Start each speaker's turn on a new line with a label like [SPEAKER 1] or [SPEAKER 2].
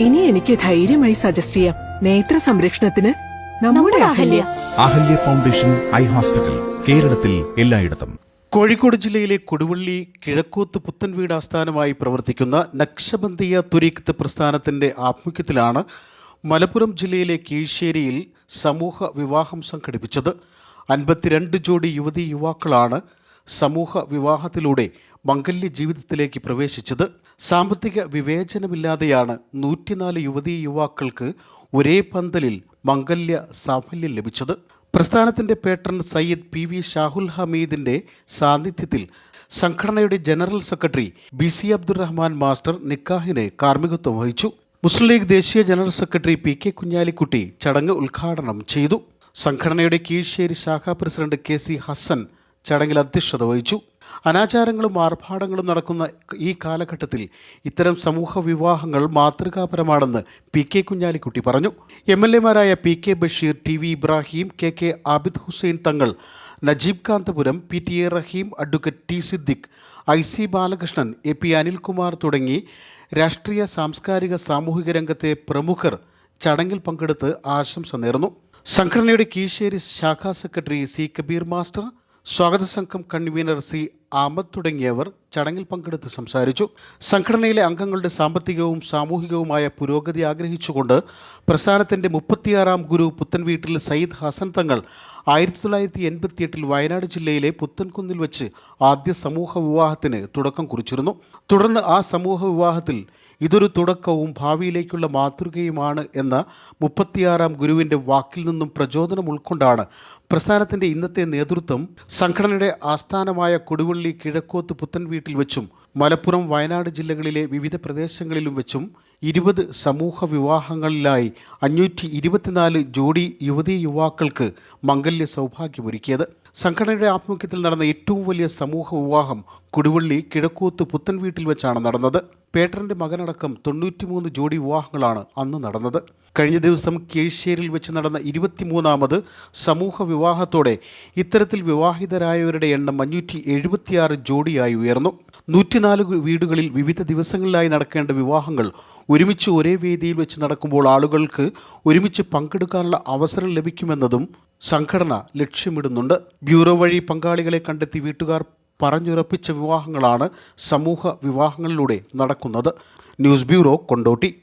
[SPEAKER 1] ഇനി എനിക്ക് ധൈര്യമായി സജസ്റ്റ് ചെയ്യാം. നേത്ര സംരക്ഷണത്തിന് നമ്മുടെ Ahalya.
[SPEAKER 2] Ahalya. Foundation eye hospital കേരളത്തിൽ എല്ലായിടത്തും.
[SPEAKER 3] കോഴിക്കോട് ജില്ലയിലെ കൊടുവള്ളി കിഴക്കൂത്ത് പുത്തൻവീട് ആസ്ഥാനമായി പ്രവർത്തിക്കുന്ന നക്ഷബന്ധിയ തുരീഖത്ത് പ്രസ്ഥാനത്തിന്റെ ആഭിമുഖ്യത്തിലാണ് മലപ്പുറം ജില്ലയിലെ കീഴ്ശേരിയിൽ സമൂഹ വിവാഹം സംഘടിപ്പിച്ചത്. അൻപത്തിരണ്ട് ജോഡി യുവതി യുവാക്കളാണ് സമൂഹ വിവാഹത്തിലൂടെ മംഗല്യ ജീവിതത്തിലേക്ക് പ്രവേശിച്ചത് സാമ്പത്തിക വിവേചനമില്ലാതെയാണ് നൂറ്റിനാല് യുവതീ യുവാക്കൾക്ക് ഒരേ പന്തലിൽ മംഗല്യ സാഫല്യം ലഭിച്ചത്. പ്രസ്ഥാനത്തിന്റെ patron Sayyid P V Shahul ഹമീദിന്റെ സാന്നിധ്യത്തിൽ സംഘടനയുടെ general secretary B C Abdurahman master നിക്കാഹിനെ കാർമ്മികത്വം വഹിച്ചു. മുസ്ലിം ലീഗ് ദേശീയ general secretary P K Kunhalikutty ചടങ്ങ് ഉദ്ഘാടനം ചെയ്തു. സംഘടനയുടെ കീഴ്ശേരി ശാഖാ പ്രസിഡന്റ് കെ സി ഹസൻ ചടങ്ങിൽ അധ്യക്ഷത വഹിച്ചു. അനാചാരങ്ങളും ആർഭാടങ്ങളും നടക്കുന്ന ഈ കാലഘട്ടത്തിൽ ഇത്തരം സമൂഹ വിവാഹങ്ങൾ മാതൃകാപരമാണെന്ന് പി കെ കുഞ്ഞാലിക്കുട്ടി പറഞ്ഞു. M L എമാരായ P K Basheer T V Ibrahim K K Abid Hussain Thangal Najeeb Kanthapuram P T A Rahim advocate T Siddique I C Balakrishnan A P Anilkumar തുടങ്ങി രാഷ്ട്രീയ സാംസ്കാരിക സാമൂഹിക രംഗത്തെ പ്രമുഖർ ചടങ്ങിൽ പങ്കെടുത്ത് ആശംസ നേർന്നു. സംഘടനയുടെ കീശേരി ശാഖാ സെക്രട്ടറി സി കബീർ മാസ്റ്റർ സ്വാഗത സംഘം കൺവീനർ സി ആമദ് തുടങ്ങിയവർ ചടങ്ങിൽ പങ്കെടുത്ത് സംസാരിച്ചു. സംഘടനയിലെ അംഗങ്ങളുടെ സാമ്പത്തികവും സാമൂഹികവുമായ പുരോഗതി ആഗ്രഹിച്ചുകൊണ്ട് പ്രസ്ഥാനത്തിന്റെ മുപ്പത്തിയാറാം ഗുരു പുത്തൻവീട്ടിൽ സയ്യിദ് ഹസൻ തങ്ങൾ ആയിരത്തി തൊള്ളായിരത്തി എൺപത്തിയെട്ടിൽ വയനാട് ജില്ലയിലെ പുത്തൻകുന്നിൽ വെച്ച് ആദ്യ സമൂഹ വിവാഹത്തിന് തുടക്കം കുറിച്ചിരുന്നു. തുടർന്ന് ആ സമൂഹ വിവാഹത്തിൽ ഇതൊരു തുടക്കവും ഭാവിയിലേക്കുള്ള മാതൃകയുമാണ് എന്ന മുപ്പത്തിയാറാം ഗുരുവിന്റെ വാക്കിൽ നിന്നും പ്രചോദനം ഉൾക്കൊണ്ടാണ് പ്രസ്ഥാനത്തിന്റെ ഇന്നത്തെ നേതൃത്വം സംഘടനയുടെ ആസ്ഥാനമായ കൊടുവള്ളി കിഴക്കോത്ത് പുത്തൻ വീട്ടിൽ വെച്ചും മലപ്പുറം വയനാട് ജില്ലകളിലെ വിവിധ പ്രദേശങ്ങളിലും വെച്ചും ഇരുപത് സമൂഹ വിവാഹങ്ങളിലായി അഞ്ഞൂറ്റി ഇരുപത്തിനാല് ജോഡി യുവതീ യുവാക്കൾക്ക് മംഗല്യ സൗഭാഗ്യമൊരുക്കിയത്. സംഘടനയുടെ ആഭിമുഖ്യത്തിൽ നടന്ന ഏറ്റവും വലിയ സമൂഹ വിവാഹം കൊടുവള്ളി കിഴക്കൂത്ത് പുത്തൻ വീട്ടിൽ വെച്ചാണ് നടന്നത്. പേട്ടറിന്റെ മകനടക്കം തൊണ്ണൂറ്റിമൂന്ന് ജോഡി വിവാഹങ്ങളാണ് അന്ന് നടന്നത്. കഴിഞ്ഞ ദിവസം കീഴ്ശ്ശേരിയിൽ വെച്ച് നടന്ന ഇരുപത്തിമൂന്നാമത് സമൂഹ വിവാഹത്തോടെ ഇത്തരത്തിൽ വിവാഹിതരായവരുടെ എണ്ണം അഞ്ഞൂറ്റി എഴുപത്തിയാറ് ജോഡിയായി ഉയർന്നു. നൂറ്റിനാല് വീടുകളിൽ വിവിധ ദിവസങ്ങളിലായി നടക്കേണ്ട വിവാഹങ്ങൾ ഒരുമിച്ച് ഒരേ വേദിയിൽ വെച്ച് നടക്കുമ്പോൾ ആളുകൾക്ക് ഒരുമിച്ച് പങ്കെടുക്കാനുള്ള അവസരം ലഭിക്കുമെന്നതും സംഘടന ലക്ഷ്യമിടുന്നുണ്ട്. ബ്യൂറോ വഴി പങ്കാളികളെ കണ്ടെത്തി വീട്ടുകാർ പറഞ്ഞുറപ്പിച്ച വിവാഹങ്ങളാണ് സമൂഹ വിവാഹങ്ങളിലൂടെ നടക്കുന്നത്. News bureau Kondotty.